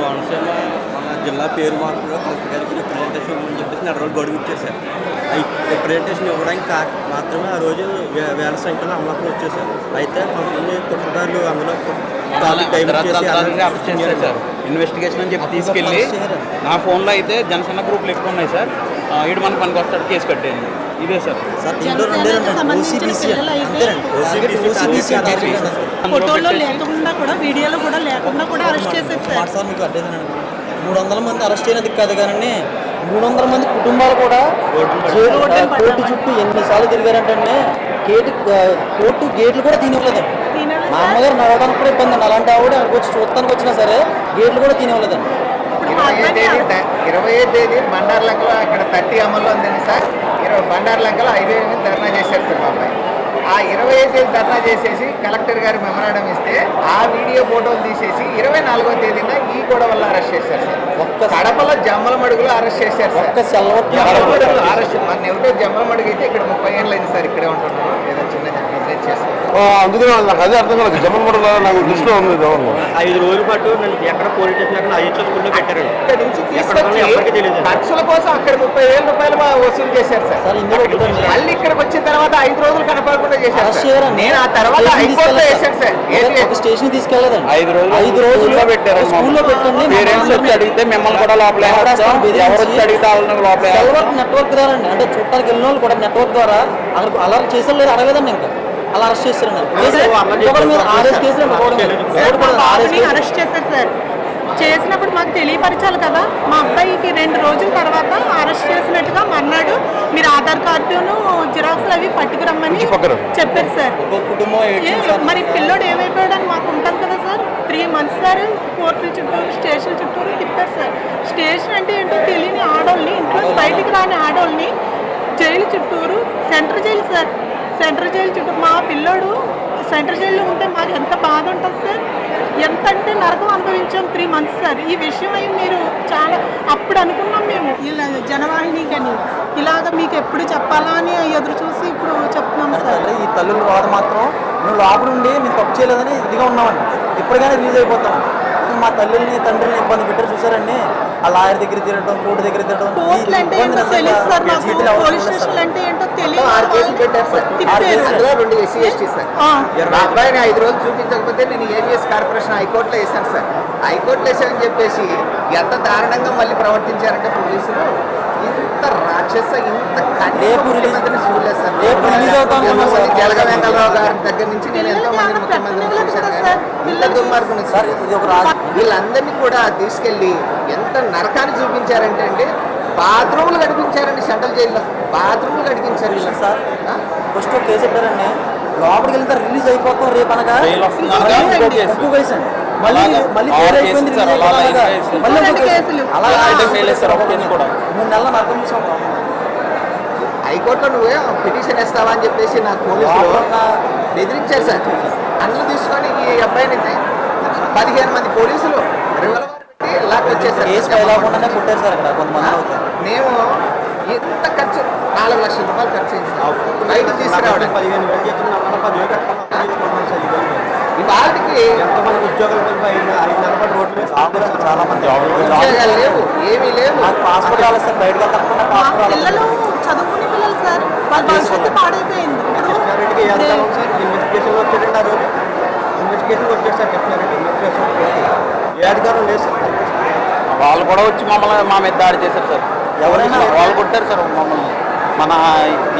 కోనసీమ మన జిల్లా పేరు మార్పులో కలెక్టర్ గారికి రిప్రజెంటేషన్ ఇవ్వమని చెప్పేసి నెల రోజులు గడువు ఇచ్చేసారు అయి రిప్రజెంటేషన్ ఇవ్వడానికి కా మాత్రమే ఆ రోజు వేల సంఖ్యలో అమలుకు వచ్చేసారు అయితే కొంతమంది కుట్రదారులు అందులో ఇన్వెస్టిగేషన్ అని చెప్పి తీసుకెళ్ళి నా ఫోన్లో అయితే జనసేన గ్రూప్లు ఎక్కువ ఉన్నాయి సార్. ఆ, ఈడు మన పనికి వస్తాడు కేసు కట్టేయండి. ఇదే సార్. ఫోటోలో లేకుండా కూడా వీడియోలో కూడా లేకుండా కూడా అరెస్ట్ మాట సార్ మీకు అడ్డేదనండి మూడు వందల మంది అరెస్ట్ అయినది కాదు కానీ మూడు వందల మంది కుటుంబాలు కూడా కోర్టు చుట్టూ ఎన్నిసార్లు తిరిగారంటే గేటు కోర్టు గేట్లు కూడా తినవలేదండి మా అమ్మగారు నడవడానికి కూడా ఇబ్బంది అండి అలాంటి ఆవిడ వచ్చి చూడటానికి వచ్చినా సరే గేట్లు కూడా తినవలేదండి ఇరవై తేదీ ఇరవై తేదీ బండార్లంకలో ఇక్కడ థర్టీ అమల్లో ఉందండి సార్. ఇరవై బండార్లంకలో హైవే మీద ధర్నా చేశారు సార్ మా అబ్బాయి. ఆ ఇరవై తేదీ ధర్నా చేసేసి కలెక్టర్ గారి మెమరాండం ఇస్తే ఆ వీడియో ఫోటోలు తీసేసి ఇరవై నాలుగో తేదీన ఈ గొడవ వల్ల అరెస్ట్ చేశారు సార్. ఒక్క కడపలో జమ్మల మడుగులో అరెస్ట్ చేశారు సార్. ఒక్క సెలవు జమ్మల మడుగులో అరెస్ట్ మన ఎవరో జమ్మల మడుగు అయితే ఇక్కడ ముప్పై ఏళ్ళు అయింది సార్ ఇక్కడే ఉంటున్నారు ఏదో చిన్న బిజినెస్ నాకు అదే అర్థం కాలేదు. జమ్మల్ మడల నాకు దృష్టిలో ఉంది జగన్ ఐదు రోజుల పాటు నన్ను ఎక్కడ పోలీస్ స్టేషన్ ఎక్కడ ఐదు స్కూల్లో ఇక్కడ నుంచి. తీసుకొచ్చి ఖర్చుల కోసం అక్కడ ముప్పై వేల రూపాయలు వసూలు చేశారు సార్. మళ్ళీ ఇక్కడికి తర్వాత ఐదు రోజులు కనపడకుండా చేశారు. నేను ఆ తర్వాత స్టేషన్ హైకోర్టులో వేశాను సార్? ఒక స్టేషన్ తీసుకెళ్ళదండి. ఐదు రోజులు ఐదు రోజులు స్కూల్లో పెట్టారు స్కూల్లో పెట్టండి పేరెంట్స్ వచ్చి అడిగితే మిమ్మల్ని కూడా లోపల ఎవరు వచ్చి అడిగితే వాళ్ళని లోపల సెల్వర్క్ నెట్వర్క్ ద్వారా అండి అంటే చుట్టానికి వెళ్ళిన వాళ్ళు కూడా నెట్వర్క్ ద్వారా అక్కడ అలా చేసారు లేదు అడగలేదండి ఇంకా? అలా అరెస్ట్ మీరు ఆర్ఎస్ కేసులు. అరెస్ట్ చేశారు. సార్ చేసినప్పుడు మాకు తెలియపరచాలి కదా. మా అబ్బాయికి రెండు రోజుల తర్వాత అరెస్ట్ చేసినట్టుగా మర్నాడు మీరు ఆధార్ కార్డును జిరాక్స్లు అవి పట్టుకురమ్మని చెప్పారు సార్. మరి పిల్లోడు ఏమైపోయాడని మాకు ఉంటుంది కదా sir. Three months sir court చుట్టూరు స్టేషన్ చుట్టూరు తిప్పారు సార్. స్టేషన్ అంటే ఏంటో తెలియని ఆడోళ్ళని ఇంట్లో బయటికి రాని ఆడోళ్ళని జైలు చుట్టూరు central jail sir. Central jail చుట్టూ మా పిల్లోడు సెంట్రల్ జైల్లో ఉంటే మాకు ఎంత బాధ ఉంటుంది సార్? ఎంత అంటే నరకం అనుభవించాం త్రీ మంత్స్ సార్. ఈ విషయం అయి మీరు చాలా అప్పుడు అనుకున్నాం మేము. ఇలా జనవాహిని కానీ ఇలాగ మీకు ఎప్పుడు చెప్పాలా అని ఎదురు చూసి ఇప్పుడు చెప్తున్నాం సార్. తల్లి, ఈ తల్లుల వాద మాత్రం నువ్వు లోపల ఉండి మేము తప్పు చేయలేదని ఇదిగా ఉన్నామండి. ఇప్పటికైనా రిలీజ్ అయిపోతాం. మా తల్లిని తండ్రిని ఇబ్బంది పెట్టారు చూసారండి. ఆ లాయర్ దగ్గర తిరగడం కోర్టు దగ్గర తిరగడం సార్ రెండు ఎస్సీ ఎస్టీ మా అబ్బాయిని ఐదు రోజులు చూపించకపోతే నేను ఏబిఎస్ కార్పొరేషన్ హైకోర్టులో వేసాను సార్. హైకోర్టులో వేసానని చెప్పేసి ఎంత దారుణంగా మళ్ళీ ప్రవర్తించారంటే పోలీసులు? ఇంత రాక్షస ఇంత ముఖ్యమంత్రిని చూడలేదు సార్. జలగ వెంకటరావు గారి దగ్గర నుంచి నేను ఎంతో మంది ముఖ్యమంత్రిని చూశాను కానీ సార్. ఇంత దుర్మార్గుని సార్ ఇది ఒక రాజ వీళ్ళందరినీ కూడా తీసుకెళ్ళి ఎంత నరకాన్ని చూపించారంటే అండి బాత్రూములు కనిపించారండి సెంట్రల్ జైల్లో. బాత్రూములు కనిపించారు వీళ్ళు. సార్? ఫస్ట్ కేసు పెట్టారండి. లోపలికి వెళ్తే రిలీజ్ అయిపోతాం రేపు అనగా మూడు నెలల నరకం చూసాం. హైకోర్టులో నువ్వే పిటిషన్ వేస్తావా అని చెప్పేసి నాకు పోలీసులు బెదిరించారు సార్. అన్ని తీసుకొని ఈ అబ్బాయిని అయితే పదిహేను మంది పోలీసులు రివల్వర్ పెట్టి లాక్ వచ్చేసారు. కేసు ఫైల్ అవ్వకుండానే కొట్టారు సార్ అక్కడ కొంతమంది అవుతారు. మేము ఎంత ఖర్చు నాలుగు లక్షల రూపాయలు ఖర్చు అయింది సార్. బయటకు తీసుకురావడం పదిహేను వేలు ఇవాళకి ఎంతమంది ఉద్యోగాలు ఐదు నెలల చాలా మంది ఉద్యోగాలు లేవు ఏమీ లేవు. నాకు పాస్పోర్ట్ రాలేదు సార్ బయటకు పిల్లలు చదువుకునే పిల్లలు సార్. వాళ్ళ భవిష్యత్తు పాడైపోయింది. కృష్ణారెడ్డికి ఇప్పుడు వేస్తాం సార్? ఇన్వెస్టిగేషన్ వచ్చాడండి ఆ రోజు. ఇన్వెస్టిగేషన్ వచ్చాడు సార్ కృష్ణారెడ్డి ఇన్వెస్టిగేషన్ ఏ అధికారం లేదు సార్. వాళ్ళు కూడా వచ్చి మమ్మల్ని మా మీద దాడి చేశారు సార్. ఎవరైనా? వాళ్ళు కొట్టారు సార్ మమ్మల్ని. మన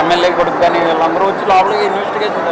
ఎమ్మెల్యే కొడుకు కానీ వీళ్ళందరూ వచ్చి లోపలికి ఇన్వెస్టిగేషన్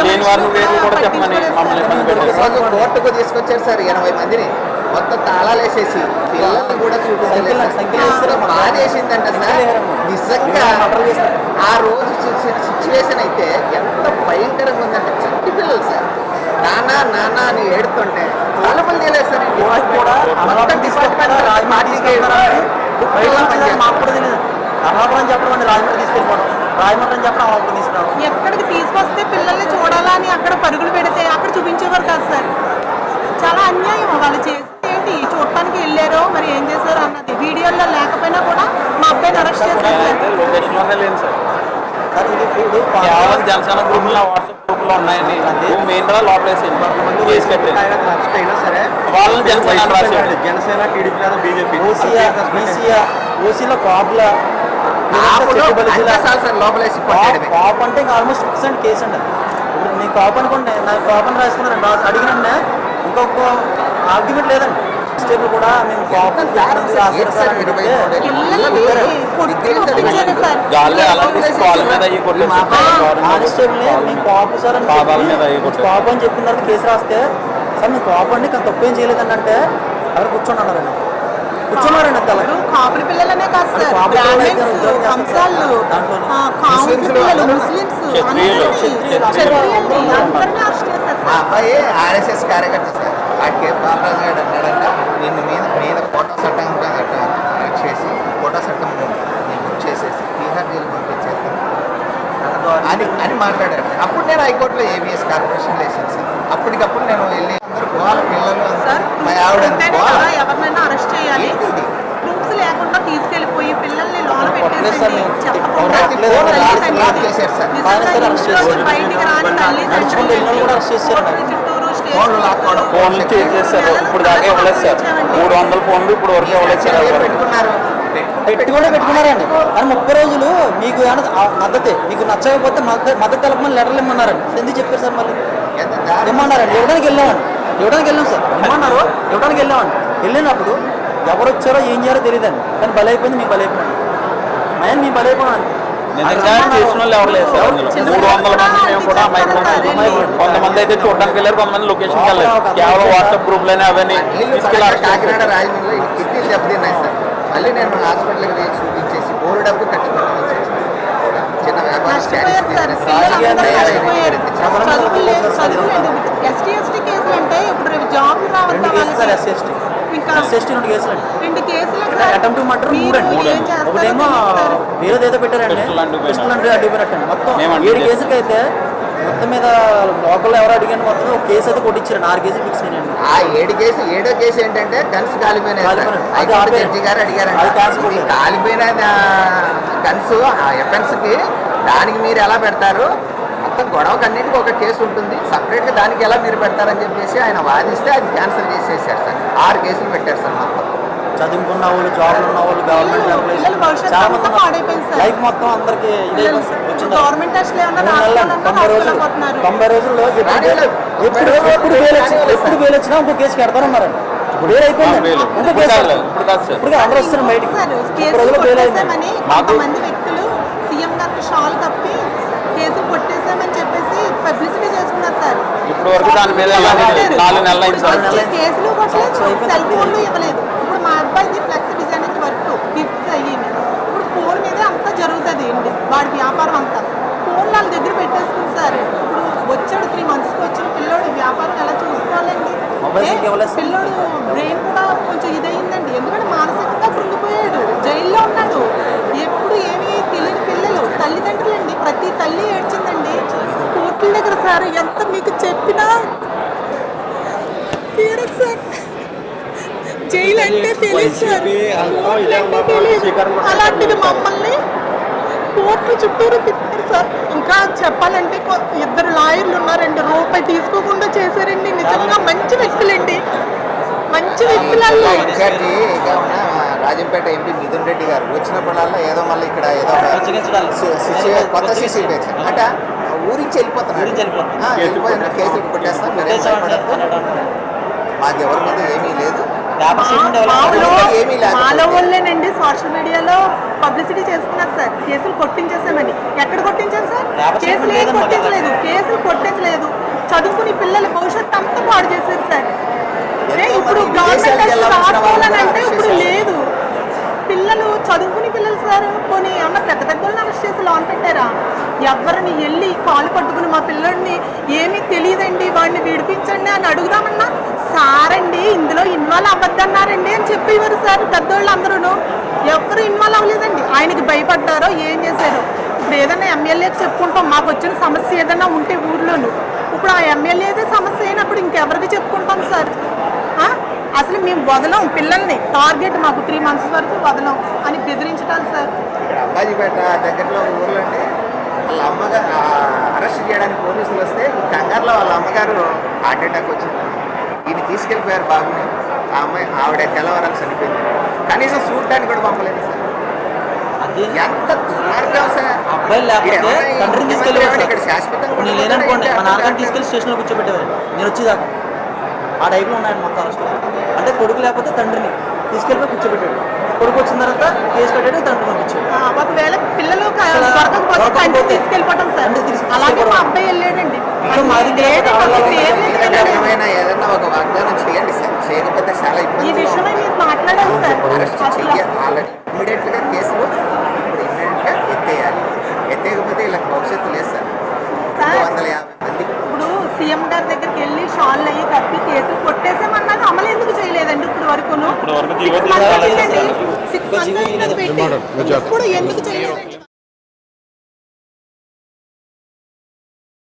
లేని వారిని పేర్లు కూడా చెప్పమని మమ్మల్ని ఇబ్బంది పెట్టారు. కోర్టుకు తీసుకొచ్చారు సార్ ఎనభై మందిని. మొత్తం తాళాలు వేసేసి పిల్లల్ని కూడా చూపించలేదు సార్. సంఖ్యలు వేస్తారు. ఎంత బాధ వేసిందంట సార్ నిజంగా. ఆ రోజు చూసిన సిచ్యువేషన్ అయితే ఎంత భయంకరంగా ఉందంటే చట్టి పిల్లలు సార్. నానా నానా అని ఏడుతుంటే తలుపులు తీయలేదు సార్ ఇంటి వాళ్ళకి మాకు కూడా తెలియదు. అమలాపురం చెప్పడం అండి రాజమండ్రి తీసుకెళ్ళిపోవడం. రాజమండ్రి అని చెప్పడం అమలాపురం తీసుకురావడం. ఎక్కడికి తీసుకొస్తే పిల్లల్ని చూడాలా అని అక్కడ పరుగులు పెడితే అక్కడ చూపించేవారు కాదు సార్. చాలా అన్యాయం వాళ్ళు చేసి ఏంటి? చూడటానికి వెళ్ళారో మరి ఏం చేశారో అన్నది. వీడియోలో లేకపోయినా కూడా మా అబ్బాయిని అరెస్ట్ చేశారు సార్. కేవలం జనసేన గ్రూపులో వాట్సాప్ పేపర్లో ఉన్నాయని మెయిన్ రా లోపల వేసి కేసు అయినా సరే వాళ్ళని జనసేన. జనసేన టీడీపీ లేదా బీజేపీ. ఓసీలో కాపుల. కాప్ అంటే ఇంకా ఆల్మోస్ట్ ఫిక్స్ అండ్ కేసు అండి ఇప్పుడు నేను కాప్ అనుకోండి నాకు కాప్ అని రాసుకున్నాను. అడిగిన ఇంకొక ఆర్గ్యుమెంట్ లేదండి. కూడా మేము కాప్ అని చెప్పిన తర్వాత కేసు రాస్తే సార్ మేము కాపు అండి కానీ తప్పేం చేయలేదండి అంటే అక్కడ కూర్చొని అన్నారండి కూర్చున్నారండి అంత ఇప్పుడు కాపుల పిల్లలనే కాదు క్షత్రియులు. క్షత్రియులు. అందరినీ అరెస్ట్ చేశారు అబ్బాయి ఆర్ఎస్ఎస్ కార్యకర్త సార్. వాడికి బాలరాజు గారు అన్నాడంట నిన్ను మీద మీద కోటా చట్టం చేసి కోటా చట్టం నేను బుక్ చేసేసి బీహార్ జైలు పంపించేస్తాను. అని అని మాట్లాడాడు. అప్పుడు నేను హైకోర్టులో ఏబిఎస్ కార్పొరేషన్ వేసాను సార్ అప్పటికప్పుడు నేను వెళ్ళి అందరూ గోల పిల్లలు మా ఆవిడ ఎవరినైనా అరెస్ట్ చేయాలి? ప్రూఫ్స్ లేకుండా తీసుకెళ్ళిపోయి పిల్లల్ని లోన పెట్టేసి. బయటికి రాని తల్లి ఫోన్లు లాక్కోవడం ఫోన్లు చేంజ్ చేశారు ఇప్పుడు దాకా ఇవ్వలేదు సార్. మూడు వందల ఫోన్లు ఇప్పుడు వరకు ఇవ్వలేదు సార్. పెట్టుకున్నారు. పెట్టుకున్నారండి. కానీ ముప్పై రోజులు మీకు మద్దతే మీకు నచ్చకపోతే మద్దతు మద్దతు తెలపమని లెటర్లు ఇమ్మన్నారండి. ఎందుకు చెప్పారు సార్ మళ్ళీ. ఇమ్మన్నారండి. ఇవ్వడానికి వెళ్ళామండి. ఇవ్వడానికి వెళ్ళాం సార్. ఇమ్మన్నారు. ఇవ్వడానికి వెళ్ళామండి. వెళ్ళినప్పుడు ఎవరు వచ్చారో ఏం చేయాలో తెలియదండి. కానీ బలైపోయింది మీకు బలైపోయింది. మేము మీ బలైపోయామండి నిజంగా చేసిన వాళ్ళు ఎవరు లేదు సార్ అందులో మూడు వందల మంది మేము కూడా కొంతమంది అయితే చూడడానికి వెళ్ళారు కొంతమంది లొకేషన్కి వెళ్ళారు కేవలం వాట్సాప్ గ్రూప్లోనే అవన్నీ నీళ్ళు తీసుకెళ్ళి పడక అరెస్ట్ కాకినాడ. రాజమండ్రిలో కిడ్నీలు దెబ్బతిన్నాయి సార్. మళ్ళీ నేను హాస్పిటల్కి వెళ్ళి చూపించేసి బోర్డు డబ్బు ఖర్చు పెట్టాల్సి. చిన్న వ్యాపారం ఎస్టీ ఎస్టీ కేసులు అంటే ఇప్పుడు ఇంకా రెండు కేసులు రెండు కేసులు అటెంప్ట్ మర్డర్ ఒకటేమో పెట్టారండి. పిస్టల్ అంటూ పిస్టల్ అంటే అడ్డుపోయినట్టండి మొత్తం ఏడు? కేసులకి అయితే మొత్తం మీద లోకల్ ఎవరు అడిగాను మొత్తం ఒక కేసు అయితే కొట్టించారండి. ఆరు కేసులు ఫిక్స్ అయినాయండి. ఆ ఏడు కేసు ఏడో కేసు ఏంటంటే గన్స్ కాలిపోయినాయి. జడ్జి గారు. కాలిపోయిన గన్స్ దానికి మీరు ఎలా పెడతారు? మొత్తం గొడవకి అన్నిటికీ ఒక కేసు ఉంటుంది. సపరేట్గా దానికి ఎలా మీరు పెడతారని చెప్పేసి ఆయన వాదిస్తే అది క్యాన్సిల్ చేసేసారు సార్. ఆరు కేసులు పెట్టారు సార్ మొత్తం. చదువుకున్న వాళ్ళు జాబ్లు ఉన్న వాళ్ళు గవర్నమెంట్ ఎంప్లాయీస్. లైఫ్ మొత్తం అందరికి గవర్నమెంట్ తొంభై రోజులు రాసుకోలేకపోతున్నారు తొంభై రోజుల్లో ఎప్పుడు. ఎప్పుడు వేలు వచ్చినా ఇంకో కేసు పెడతారన్నారండి వ్యక్తులు సీఎం గారికి షాల్ కప్పి కేసులు కొట్టేశామని చెప్పేసి పబ్లిసిటీ చేసుకున్నారు సార్. ఇప్పుడు వరకు దాని మీద ఎలా కొట్టారు. నాలుగు నెలలు అయింది ఇప్పుడు సార్ వచ్చి కేసులు కొట్టలేదు. సెల్ ఫోన్లు ఇవ్వలేదు. ఇప్పుడు మా అబ్బాయిది ఫ్లెక్స్ డిజైనింగ్ వర్క్ గిఫ్ట్స్ అయ్యింది ఇప్పుడు ఫోన్ మీదే అంతా జరుగుతుంది అండి వాడి వ్యాపారం అంతా. ఫోన్ వాళ్ళ దగ్గర పెట్టేసుకుని సార్. ఇప్పుడు వచ్చాడు త్రీ మంత్స్కి వచ్చిన పిల్లోడు వ్యాపారం ఎలా చూసుకోవాలండి. పిల్లోడు బ్రెయిన్ కూడా కొంచెం ఇదయిందండి ఎందుకంటే మానసికంగా కృంగిపోయాడు. జైల్లో ఉన్నాడు. పిల్లలు తల్లిదండ్రులు అండి ప్రతి తల్లి ఏడ్చిందండి. కోర్టుల దగ్గర సార్ ఎంత మీకు చెప్పినా తీరదు సార్. జైలు అంటే తెలియదు సార్. కోర్టులు అంటే చుట్టారు. అలాంటిది మమ్మల్ని కోర్టు చుట్టూరు తిప్పారు సార్. ఇంకా చెప్పాలంటే ఇద్దరు లాయర్లు ఉన్నారండి రూపాయి తీసుకోకుండా చేశారండి. నిజంగా మంచి వ్యక్తులండి. మంచి ఉన్న రాజంపేట ఎంపీ మిథున్ రెడ్డి గారు వచ్చినప్పుడల్లా ఏదో మళ్ళీ ఇక్కడ ఏదో కొత్త సిచ్యువేషన్ అంటే ఊరించి వెళ్ళిపోతున్నారు. వెళ్ళిపోతున్నారు. కేసులు కొట్టేస్తాం. మీరేం భయపడద్దు. మాకు ఎవరి మీద ఏమీ లేదు. మాలో వాళ్ళేనండి సోషల్ మీడియాలో పబ్లిసిటీ చేస్తున్నారు సార్. కేసులు కొట్టించేసామని. ఎక్కడ కొట్టించారు సార్? కేసులు ఏం. కొట్టించలేదు. కేసులు కొట్టించలేదు. చదువుకుని పిల్లల భవిష్యత్తు అంతా పాడు చేశారు సార్ ఏ, ఎంతో ఇప్పుడు మంది గవర్నమెంట్ విదేశాలకు టెస్ట్ వెళ్ళాల్సిన వాళ్ళు రాసుకోవాలని కూడా అంటే ఇప్పుడు చేశారు. లేదు పిల్లలు చదువుకుని పిల్లలు సార్ పోనీ ఏమన్నా పెద్ద పెద్ద వాళ్ళు అరెస్ట్ పెట్టారా ఎవరిని వెళ్ళి కాలు పట్టుకుని మా పిల్లడిని ఏమీ తెలియదండి. వాడిని విడిపించండి అని అడుగుదామన్నా? సారండి ఇందులో ఇన్వాల్వ్ అవ్వద్దన్నారండి అని చెప్పేవారు సార్ పెద్దోళ్ళు అందరూ ఎవరు ఇన్వాల్వ్ అవ్వలేదండి. ఆయనకి భయపడ్డారో ఏం చేశారో. ఇప్పుడు ఏదైనా ఎమ్మెల్యేకి చెప్పుకుంటాం. మాకు వచ్చిన సమస్య ఏదైనా ఉంటే ఊర్లోను. ఇప్పుడు ఆ ఎమ్మెల్యేదే సమస్య అయినప్పుడు ఇంకెవరికి చెప్పుకుంటాం సార్? అసలు మేము వదలం పిల్లల్ని. టార్గెట్ మాకు త్రీ మంత్స్ వరకు వదలం అని బెదిరించటాలు సార్ ఇక్కడ అంబాజీపేట దగ్గరలో ఒక ఊర్లో అండి వాళ్ళ అమ్మగారు అరెస్ట్ చేయడానికి పోలీసులు వస్తే ఈ కంగారులో వాళ్ళ అమ్మగారు హార్ట్ అటాక్ వచ్చింది. ఈయన తీసుకెళ్ళిపోయారు బాబుని. ఆ అమ్మాయి ఆవిడ తెల్లవరకు చనిపోయింది. కనీసం చూడటానికి కూడా పంపలేదు సార్ అదే ఎంత దుర్మార్గం సార్ అబ్బాయి లేకపోతే తండ్రిని తీసుకెళ్ళేవారు ఇక్కడ శాశ్వతంగా నేను లేననుకోండి మా నాన్నగారిని. తీసుకెళ్ళి స్టేషన్లో కూర్చోబెట్టేవారు. నేను వచ్చేదాకా. ఆ టైప్లో ఉన్నాయండి మొత్తం అరెస్ట్ అంటే కొడుకు లేకపోతే తండ్రిని తీసుకెళ్ళిపోయి కూర్చోబెట్టాడు. కొడుకు వచ్చిన తర్వాత కేసు కట్టాడు తండ్రి పంపించాడు. ఒకవేళ పిల్లలు తీసుకెళ్ళిపోవటం సార్. అలాగే మా అబ్బాయి వెళ్ళాడండి. ఏదన్నా ఒక వాగ్దానం చేయండి సార్. చేయకపోతే చాలా ఈ ఇబ్బంది విషయమై మీరు మాట్లాడాలి సార్. ఆల్రెడీ ఇమీడియట్గా కేసులు ఇప్పుడు ఇమీడియట్గా ఎత్తేయాలి ఎత్తేయకపోతే ఇలా భవిష్యత్తు లేదు సార్ రెండు వందల యాభై మంది ఇప్పుడు సీఎం గారి దగ్గరికి వెళ్ళి షాల్ అయ్యి కప్పి కేసులు కొట్టేసామన్నారు అమలు ఎందుకు చేయలేదండి ఇప్పుడు వరకును ఇప్పుడు వరకు Six జీవో months తీసుకోవాలి. అయిందండి. Six months జీవో అయిందని పెట్టి. విమానం, విమానం. ఇప్పుడు ఎందుకు చేయలేదండి